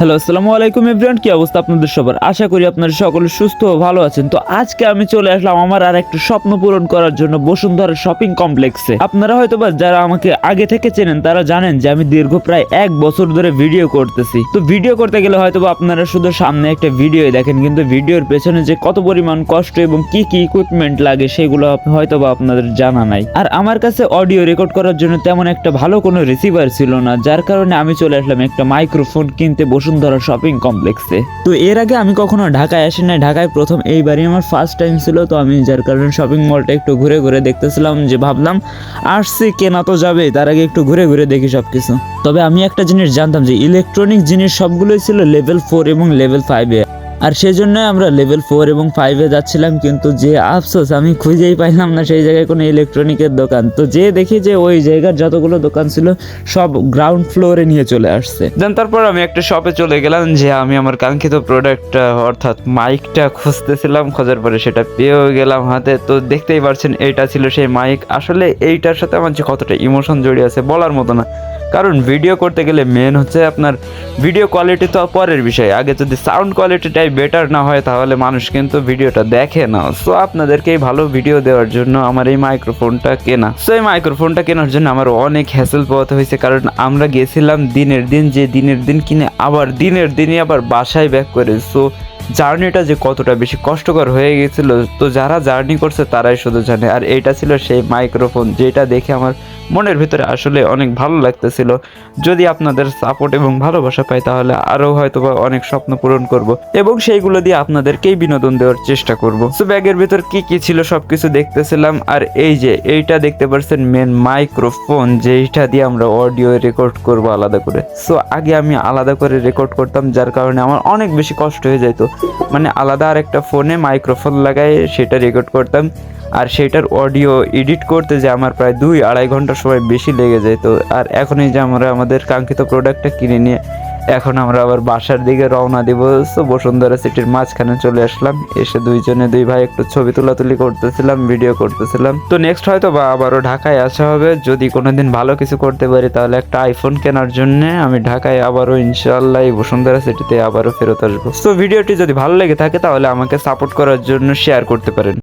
Hello আসসালামু আলাইকুম everyone কি অবস্থা আপনাদের সবার? আশা করি আপনারা সকলে সুস্থ ও ভালো আছেন। তো আজকে আমি চলে আসলাম আমার আর একটা স্বপ্ন পূরণ করার জন্য বসুন্ধরা শপিং কমপ্লেক্সে আপনারা হয়তো বা যারা আমাকে আগে থেকে চেনেন, তারা জানেন যে আমি দীর্ঘ প্রায় এক বছর ধরে ভিডিও করতেছি। তো ভিডিও করতে গেলে হয়তো বা আপনারা শুধু সামনে একটা ভিডিও দেখেন, কিন্তু ভিডিওর পেছনে যে কত পরিমাণ কষ্ট এবং কি কি ইকুইপমেন্ট লাগে, সেগুলো হয়তো বা আপনাদের জানা নাই। আর আমার কাছে অডিও রেকর্ড করার জন্য তেমন একটা ভালো কোনো রিসিভার ছিল না, যার কারণে আমি চলে আসলাম একটা মাইক্রোফোন কিনতে বসুন্ধরা শপিং কমপ্লেক্সে। তো এর আগে আমি কখনো ঢাকায় আসি না ঢাকায় প্রথম এইবারই আমার ফার্স্ট টাইম ছিল। তো আমি যার কারণে শপিং মলটা একটু ঘুরে ঘুরে দেখতেছিলাম যে ভাবলাম, আসছি কেনা তো যাবে তার আগে একটু ঘুরে ঘুরে দেখি সব কিছু তবে আমি একটা জিনিস জানতাম যে ইলেকট্রনিক জিনিস সবগুলোই ছিল লেভেল ফোর এবং লেভেল ফাইভে আর সেই জন্য আমরা লেভেল ফোর এবং ফাইভে যাচ্ছিলাম, কিন্তু যে আফসোস, আমি খুঁজেই পাইলাম না সেই জায়গায় কোনো ইলেকট্রনিকের দোকান। তো যে দেখি যে ওই জায়গার যতগুলো দোকান ছিল, সব গ্রাউন্ড ফ্লোরে নিয়ে চলে আসছে। দেন তারপর আমি একটা শপে চলে গেলাম, যে আমি আমার কাঙ্ক্ষিত প্রোডাক্টটা অর্থাৎ মাইকটা খুঁজতেছিলাম, খোঁজার পরে সেটা পেয়েও গেলাম হাতে। তো দেখতেই পারছেন, এইটা ছিল সেই মাইক আসলে এইটার সাথে আমার যে কতটা ইমোশন জড়িয়ে আছে, বলার মতো না। কারণ ভিডিও করতে গেলে মেন হচ্ছে আপনার ভিডিও কোয়ালিটি তো পরের বিষয়। আগে যদি সাউন্ড কোয়ালিটিটাই বেটার না হয়, তাহলে মানুষ কিন্তু ভিডিওটা দেখে না। সো আপনাদেরকে ভালো ভিডিও দেওয়ার জন্য আমার এই মাইক্রোফোনটা কেনা। সো এই মাইক্রোফোনটা কেনার জন্য আমার অনেক হ্যাসেল পোহাতে হয়েছে, কারণ আমরা গেছিলাম দিনের দিন, যে দিনের দিন কিনে আবার দিনের দিনই আবার বাসায় ব্যাক করে। সো জার্নিটা যে কতটা বেশি কষ্টকর হয়ে গেছিল, তো যারা জার্নি করছে তারাই শুধু জানে। আর এইটা ছিল সেই মাইক্রোফোন যেটা দেখে আমার মনের ভিতরে আসলে অনেক ভালো লাগতেছিল। যদি আপনাদের সাপোর্ট এবং ভালোবাসা পাই তাহলে আরও হয়তো বা অনেক স্বপ্ন পূরণ করব এবং সেইগুলো দিয়ে আপনাদেরকেই বিনোদন দেওয়ার চেষ্টা করব। সো ব্যাগের ভিতর কি কি ছিল সব কিছু দেখতেছিলাম। আর এই যে, এইটা দেখতে পাচ্ছেন মেন মাইক্রোফোন যেইটা দিয়ে আমরা অডিও রেকর্ড করব আলাদা করে। সো আগে আমি আলাদা করে রেকর্ড করতাম, যার কারণে আমার অনেক বেশি কষ্ট হয়ে যেত মানে আলাদা আর একটা ফোনে মাইক্রোফোন লাগাই সেটা রেকর্ড করতাম। আর সেটার অডিও এডিট করতে যে আমার প্রায় দুই আড়াই ঘণ্টা সময় বেশি লেগে যেত আর এখনই যে আমরা আমাদের কাঙ্ক্ষিত প্রোডাক্টটা কিনে নিয়ে এখন আমরা আবার বাসার দিকে রওনা দিব। সো বসুন্ধরা সিটির মাঝখানে চলে আসলাম। এসে দুইজনে দুই ভাই একটু ছবি তোলাতুলি করতেছিলাম ভিডিও করতেছিলাম। তো নেক্সট হয়তো বা আবারও ঢাকায় আসা হবে। যদি কোনোদিন ভালো কিছু করতে পারি তাহলে একটা আইফোন কেনার জন্য আমি ঢাকায় আবারও ইনশাল্লাহ এই বসুন্ধরা সিটিতে আবারও ফেরত আসব। তো ভিডিওটি যদি ভালো লেগে থাকে তাহলে আমাকে সাপোর্ট করার জন্য শেয়ার করতে পারেন।